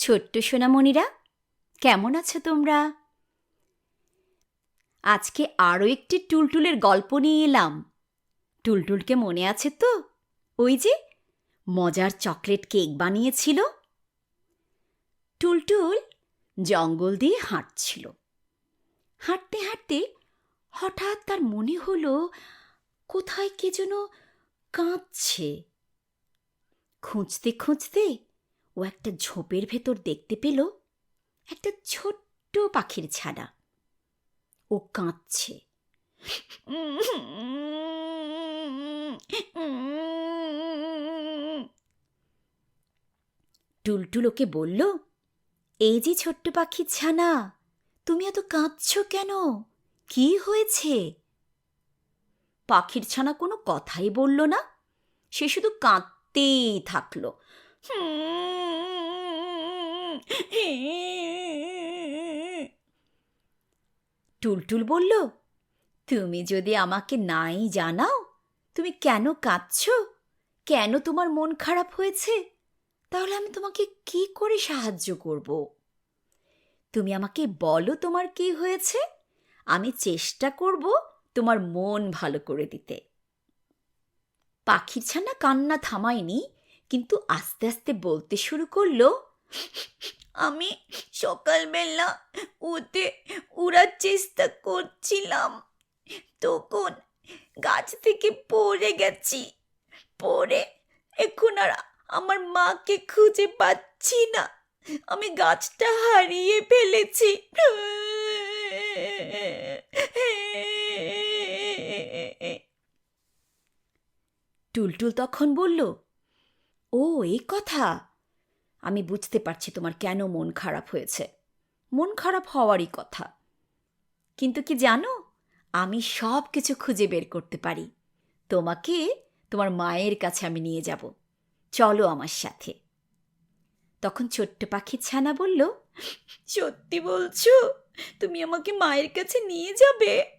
ছোট্ট সোনামণিরা, কেমন আছো তোমরা? আজকে আরও একটি টুলটুলের গল্প নিয়ে এলাম। টুলটুলকে মনে আছে তো? ওই যে মজার চকলেট কেক বানিয়েছিল। টুলটুল জঙ্গল দিয়ে হাঁটছিল। হাঁটতে হাঁটতে হঠাৎ তার মনে হলো, কোথায় কে যেন কাঁদছে। খুঁজতে খুঁজতে ও একটা ঝোপের ভেতর দেখতে পেল একটা ছোট্ট পাখির ছানা। ও কাঁদছে। টুলটুল ওকে বলল, এই যে ছোট্ট পাখির ছানা, তুমি এত কাঁদছ কেন? কি হয়েছে? পাখির ছানা কোনো কথাই বলল না, সে শুধু কাঁদতেই থাকল। টুলটুল বলল, তুমি যদি আমাকে নাই জানাও, তুমি কেন কাঁদছ? কেন তোমার মন খারাপ হয়েছে? তাহলে আমি তোমাকে কি করে সাহায্য করব? তুমি আমাকে বলো তোমার কি হয়েছে? আমি চেষ্টা করব তোমার মন ভালো করে দিতে। পাখির ছানা কান্না থামায়নি কিন্তু আস্তে আস্তে বলতে শুরু করল, আমি সকালবেলা উঠে উড়ার চেষ্টা করছিলাম। তখন গাছ থেকে পড়ে গেছি। পড়ে এখন আর আমার মাকে খুঁজে পাচ্ছি না। আমি গাছটা হারিয়ে ফেলেছি। টুলটুল তখন বলল ও, এই কথা। আমি বুঝতে পারছি তোমার কেন মন খারাপ হয়েছে। মন খারাপ হওয়ারই কথা। কিন্তু কি জানো, আমি সব কিছু খুঁজে বের করতে পারি। তোমাকে তোমার মায়ের কাছে আমি নিয়ে যাব। চলো আমার সাথে। তখন ছোট্ট পাখির ছানা বলল, সত্যি বলছো? তুমি আমাকে মায়ের কাছে নিয়ে যাবে?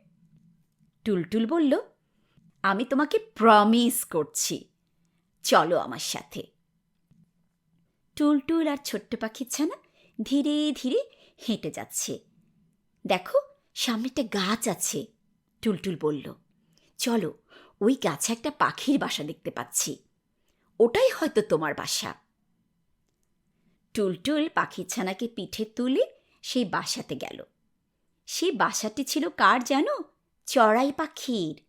টুলটুল বলল, আমি তোমাকে প্রমিস করছি। চলো আমার সাথে। টুলটুল আর ছোট্ট পাখির ছানা ধীরে ধীরে হেঁটে যাচ্ছে। দেখো, সামনে একটা গাছ আছে, টুলটুল বলল। চলো, ওই গাছে একটা পাখির বাসা দেখতে পাচ্ছি। ওটাই হয়তো তোমার বাসা। টুলটুল পাখির ছানাকে পিঠে তুলে সেই বাসাতে গেল। সেই বাসাটি ছিল কার জানো? চড়াই পাখির।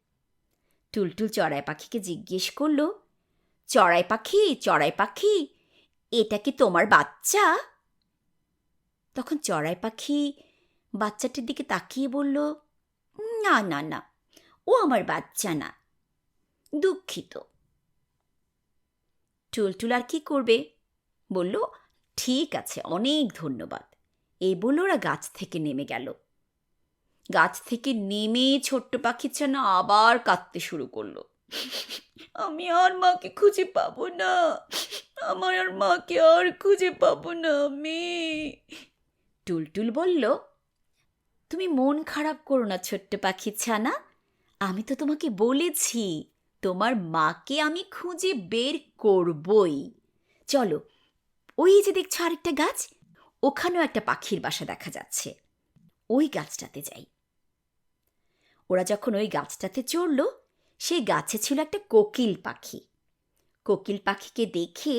টুলটুল চড়াই পাখিকে জিজ্ঞেস করল চড়াই পাখি চড়াই পাখি, এটা কি তোমার বাচ্চা? তখন চড়াই পাখি বাচ্চাটির দিকে তাকিয়ে বলল, না না না, ও আমার বাচ্চা না, দুঃখিত। টুলটুল আর কি করবে? বলল, ঠিক আছে, অনেক ধন্যবাদ। এই বলে ওরা গাছ থেকে নেমে গেল। গাছ থেকে নেমে ছোট্ট পাখির যেন আবার কাঁদতে শুরু করল। আমি আর মাকে খুঁজে পাবো না। আমার আর মাকে আর খুঁজে পাবো না আমি। টুলটুল বলল, তুমি মন খারাপ করো না ছোট্ট পাখির ছানা। আমি তো তোমাকে বলেছি, তোমার মাকে আমি খুঁজে বের করবই। চলো, ওই যে দেখছ আরেকটা গাছ, ওখানেও একটা পাখির বাসা দেখা যাচ্ছে। ওই গাছটাতে যাই। ওরা যখন ওই গাছটাতে চড়ল সেই গাছে ছিল একটা কোকিল পাখি। কোকিল পাখিকে দেখে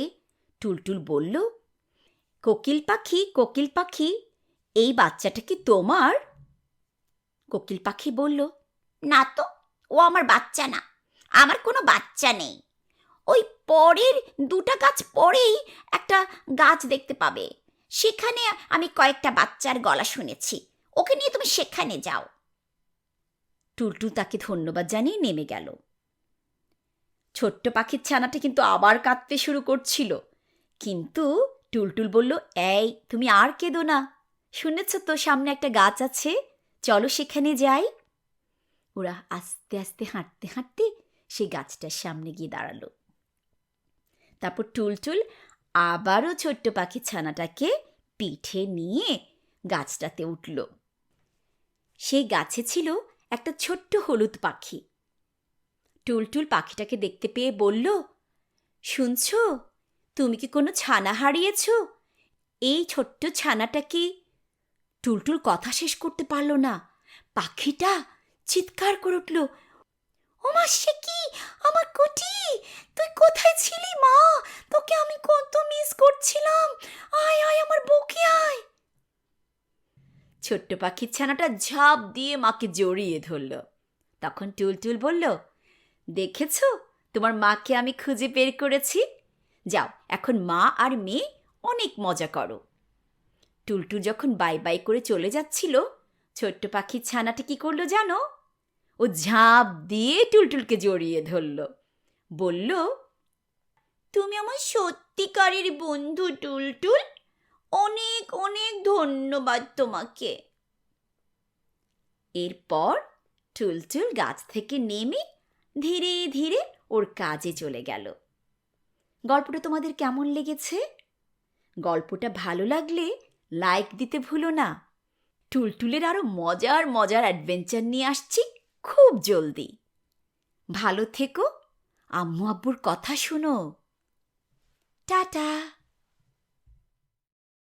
টুলটুল বলল, কোকিল পাখি কোকিল পাখি, এই বাচ্চাটা কি তোমার? কোকিল পাখি বলল, না তো, ও আমার বাচ্চা না, আমার কোনো বাচ্চা নেই। ওই পরের দুটা গাছ পরেই একটা গাছ দেখতে পাবে। সেখানে আমি কয়েকটা বাচ্চার গলা শুনেছি। ওকে নিয়ে তুমি সেখানে যাও। টুলটুল তাকে ধন্যবাদ জানিয়ে নেমে গেল। ছোট্ট পাখির ছানাটা কিন্তু আবার কাঁদতে শুরু করছিল। কিন্তু টুলটুল বলল, এই, তুমি আর কেঁদো না। শুনেছ তো সামনে একটা গাছ আছে, চলো সেখানে যাই। ওরা আস্তে আস্তে হাঁটতে হাঁটতে সেই গাছটার সামনে গিয়ে দাঁড়াল। তারপর টুলটুল আবারও ছোট্ট পাখি ছানাটাকে পিঠে নিয়ে গাছটাতে উঠল। সেই গাছে ছিল একটা ছোট্ট হলুদ পাখি। টুলটুল পাখিটাকে দেখতে পেয়ে বলল, শুনছ? তুমি কি কোনো ছানা হারিয়েছ? এই ছোট্ট ছানাটা কি? টুলটুল কথা শেষ করতে পারল না। পাখিটা চিৎকার করে উঠল, ওমা, সে কি? আমার কুটি, তুই কোথায় ছিলি মা? তোকে আমি কত মিস করছিলাম। আয় আয়, আমার বুকে আয়। ছোট্ট পাখির ছানাটা ঝাঁপ দিয়ে মাকে জড়িয়ে ধরল। তখন টুলটুল বলল, দেখেছ? তোমার মাকে আমি খুঁজে বের করেছি। যাও, এখন মা আর মেয়ে অনেক মজা করো। টুলটুল যখন বাই বাই করে চলে যাচ্ছিল, ছোট্ট পাখির ছানাটা কি করল জানো? ও ঝাঁপ দিয়ে টুলটুলকে জড়িয়ে ধরল। বলল, তুমি আমার সত্যিকারের বন্ধু টুলটুল? অনেক অনেক ধন্যবাদ তোমাকে। এরপর টুলটুল গাছ থেকে নেমে ধীরে ধীরে ওর কাজে চলে গেল। গল্পটা তোমাদের কেমন লেগেছে? গল্পটা ভালো লাগলে লাইক দিতে ভুলো না। টুলটুলের আরও মজার মজার অ্যাডভেঞ্চার নিয়ে আসছি খুব জলদি। ভালো থেকো, আম্মু আব্বুর কথা শুনো। টাটা।